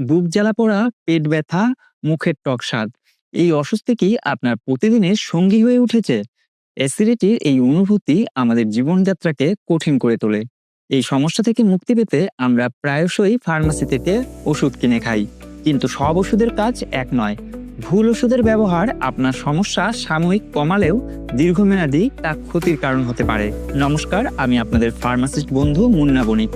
বুক জ্বালা পোড়া, পেট ব্যথা, মুখের টক স্বাদ। এই অস্বস্তি কি আপনার প্রতিদিনের সঙ্গী হয়ে উঠেছে? অ্যাসিডিটির এই অনুভূতি আমাদের জীবনযাত্রাকে কঠিন করে তোলে। এই সমস্যা থেকে মুক্তি পেতে আমরা প্রায়শই ফার্মাসি থেকে ওষুধ কিনে খাই। কিন্তু সব ওষুধের কাজ এক নয়। ভুল ওষুধের ব্যবহার আপনার সমস্যা সাময়িক কমালেও দীর্ঘমেয়াদী তা ক্ষতির কারণ হতে পারে। নমস্কার, আমি আপনাদের ফার্মাসিস্ট বন্ধু মুন্না বণিক।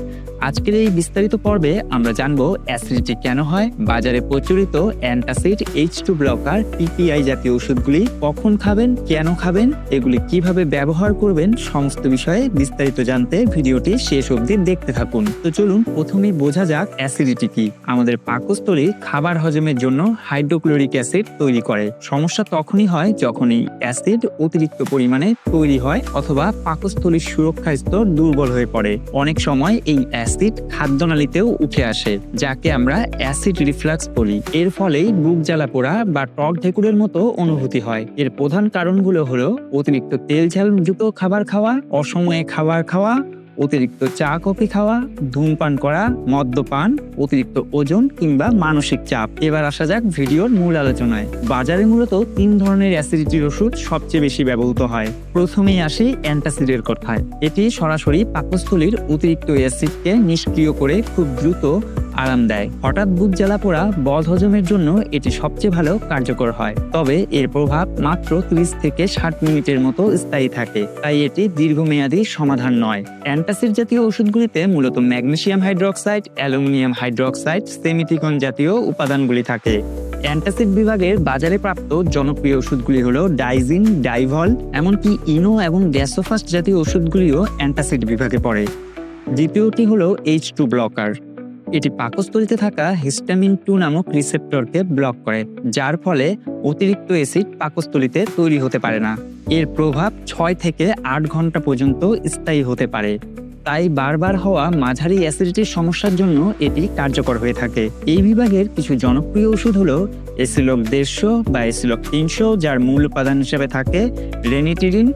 আজকের এই বিস্তারিত পর্বে আমরা জানব অ্যাসিডিটি কেন হয়, বাজারে প্রচলিত antacid H two blocker PPI জাতীয় ওষুধগুলি কখন খাবেন, কেন খাবেন, এগুলি কীভাবে ব্যবহার করবেন, সমস্ত বিষয়ে বিস্তারিত জানতে ভিডিওটি শেষ অবধি দেখতে থাকুন। তো চলুন, প্রথমেই বোঝা যাক অ্যাসিডিটি কি। আমাদের পাকস্থলী খাবার হজমের জন্য হাইড্রোক্লোরিক অ্যাসিড তৈরি করে। সমস্যা তখনই হয় যখন এই অ্যাসিড অতিরিক্ত পরিমাণে তৈরি হয় অথবা পাকস্থলীর সুরক্ষা স্তর দুর্বল হয়ে পড়ে। অনেক সময় এই অ্যাসিড খাদ্যনালীতেও উঠে আসে, যাকে আমরা অ্যাসিড রিফ্লাক্স বলি। এর ফলেই বুক জ্বালা পোড়া বা টক ঢেকুরের মতো অনুভূতি হয়। এর প্রধান কারণগুলো হলো অতিরিক্ত তেল ঝালযুক্ত খাবার খাওয়া, অসময়ে খাবার খাওয়া অতিরিক্ত চা, কফি খাওয়া, ধূমপান করা, মদ্যপান, অতিরিক্ত ওজন কিংবা মানসিক চাপ। এবার আসা যাক ভিডিওর মূল আলোচনায়। বাজারে মূলত তিন ধরনের অ্যাসিডিটির ওষুধ সবচেয়ে বেশি ব্যবহৃত হয়। প্রথমেই আসি অ্যান্টাসিডের কথায়। এটি সরাসরি পাকস্থলীর অতিরিক্ত অ্যাসিডকে নিষ্ক্রিয় করে খুব দ্রুত আরাম দেয়। হঠাৎ বুক জ্বালা পোড়া বদ হজমের জন্য এটি সবচেয়ে ভালো কার্যকর হয়। তবে এর প্রভাব মাত্র ত্রিশ থেকে ষাট মিনিটের মতো স্থায়ী থাকে। তাই এটি দীর্ঘমেয়াদী সমাধান নয়। অ্যান্টাসিড জাতীয় ওষুধগুলিতে মূলত magnesium hydroxide, aluminium hydroxide simethicone জাতীয় উপাদানগুলি থাকে। অ্যান্টাসিড বিভাগের বাজারে প্রাপ্ত জনপ্রিয় ওষুধগুলি হল ডাইজিন, ডাইভল, এমনকি ইনো এবং গ্যাসোফাস্ট জাতীয় ওষুধগুলিও অ্যান্টাসিড বিভাগে পড়ে। দ্বিতীয়টি হলো এইচ টু ব্লকার। এটি পাকস্থলীতে থাকা হিস্টামিন টু নামক রিসেপ্টরকে ব্লক করে, যার ফলে অতিরিক্ত অ্যাসিড পাকস্থলীতে তৈরি হতে পারে না। এর প্রভাব ছয় থেকে আট ঘণ্টা পর্যন্ত স্থায়ী হতে পারে। তাই বারবার হওয়া মাঝারি অ্যাসিডিটির সমস্যার জন্য এটি কার্যকর হয়ে থাকে। এই বিভাগের কিছু জনপ্রিয় ওষুধ হলো এসিলক দেড়শো বা এসিলক তিনশো, যার মূল উপাদান হিসেবে থাকে রেনিটিরিন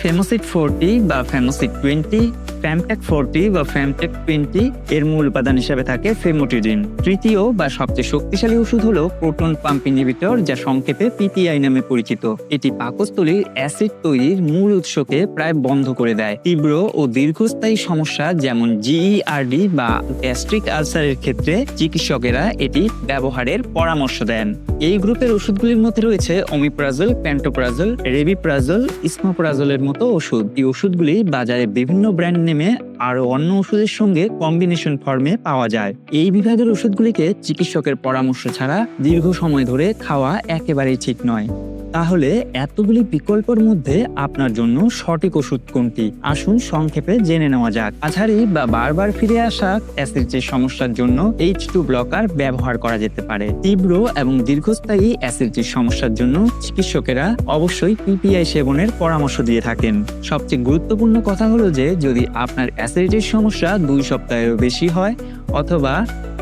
ফেমোসিট ফোরটি বা ফেমোসিট টোয়েন্টি ফ্যামটেক ফোরটি বা ফ্যামটেক টোয়েন্টি এর মূল উপাদান হিসেবে থাকে ফেমোটিডিন তৃতীয় বা সবচেয়ে শক্তিশালী ওষুধ হলো প্রোটন পাম্প ইনহিবিটর যা সংক্ষেপে পিপিআই নামে পরিচিত। এটি পাকস্থলীর অ্যাসিড তৈরির মূল উৎসকে প্রায় বন্ধ করে দেয়। তীব্র ও দীর্ঘস্থায়ী সমস্যা যেমন জিইআরডি বা গ্যাস্ট্রিক আলসারের ক্ষেত্রে চিকিৎসকেরা এটি ব্যবহারের পরামর্শ দেন। এই গ্রুপের ওষুধগুলির মধ্যে রয়েছে অমিপ্রাজল প্যান্টোপ্রাজল রেবিপ্রাজল ইসমোপ্রাজলের মতো ওষুধ। এই ওষুধগুলি বাজারে বিভিন্ন ব্র্যান্ড নেমে আর অন্য ওষুধের সঙ্গে কম্বিনেশন ফর্মে পাওয়া যায়। এই বিভাগের ওষুধগুলিকে চিকিৎসকের পরামর্শ ছাড়া দীর্ঘ সময় ধরে খাওয়া একেবারেই ঠিক নয়। তাহলে এতগুলি বিকল্পের মধ্যে আপনার জন্য সঠিক ওষুধ কোনটি? আসুন সংক্ষেপে জেনে নেওয়া যাক। মাঝারি বা বারবার ফিরে আসা অ্যাসিডিটির সমস্যার জন্য এইচ টু ব্লকার ব্যবহার করা যেতে পারে। তীব্র এবং দীর্ঘস্থায়ী অ্যাসিডিটির সমস্যার জন্য চিকিৎসকেরা অবশ্যই পিপিআই সেবনের পরামর্শ দিয়ে থাকেন। সবচেয়ে গুরুত্বপূর্ণ কথা হলো যে, যদি আপনার অ্যাসিডিটির সমস্যা দুই সপ্তাহেরও বেশি হয় অথবা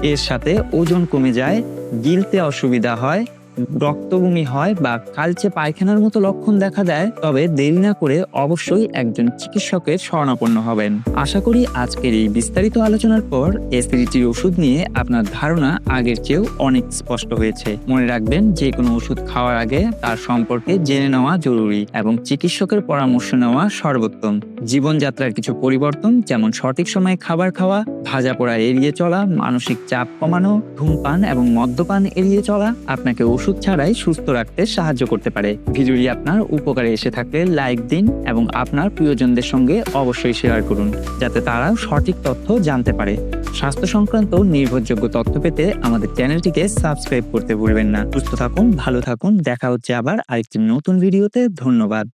এর সাথে ওজন কমে যায়, গিলতে অসুবিধা হয় রক্তবমি হয় বা কালচে পায়খানার মতো লক্ষণ দেখা দেয়, তবে দেরি না করে অবশ্যই একজন চিকিৎসকের শরণাপন্ন হবেন। আশা করি আজকের এই বিস্তারিত আলোচনার পর এসিডিটির ওষুধ নিয়ে আপনার ধারণা আগের চেয়েও অনেক স্পষ্ট হয়েছে। মনে রাখবেন, যে কোনো ওষুধ খাওয়ার আগে তার সম্পর্কে জেনে নেওয়া জরুরি এবং চিকিৎসকের পরামর্শ নেওয়া সর্বোত্তম। জীবনযাত্রার কিছু পরিবর্তন, যেমন সঠিক সময়ে খাবার খাওয়া ভাজা পোড়া এড়িয়ে চলা, মানসিক চাপ কমানো, ধূমপান এবং মদ্যপান এড়িয়ে চলা, আপনাকে ওষুধ ছাড়াই সুস্থ রাখতে সাহায্য করতে পারে। ভিডিওটি আপনার উপকারে এসে থাকলে লাইক দিন এবং আপনার প্রিয়জনদের সঙ্গে অবশ্যই শেয়ার করুন, যাতে তারা সঠিক তথ্য জানতে পারে। স্বাস্থ্য সংক্রান্ত নির্ভরযোগ্য তথ্য পেতে আমাদের চ্যানেলটিকে সাবস্ক্রাইব করতে ভুলবেন না। সুস্থ থাকুন, ভালো থাকুন, দেখা হচ্ছে আবার আরেকটি নতুন ভিডিওতে। ধন্যবাদ।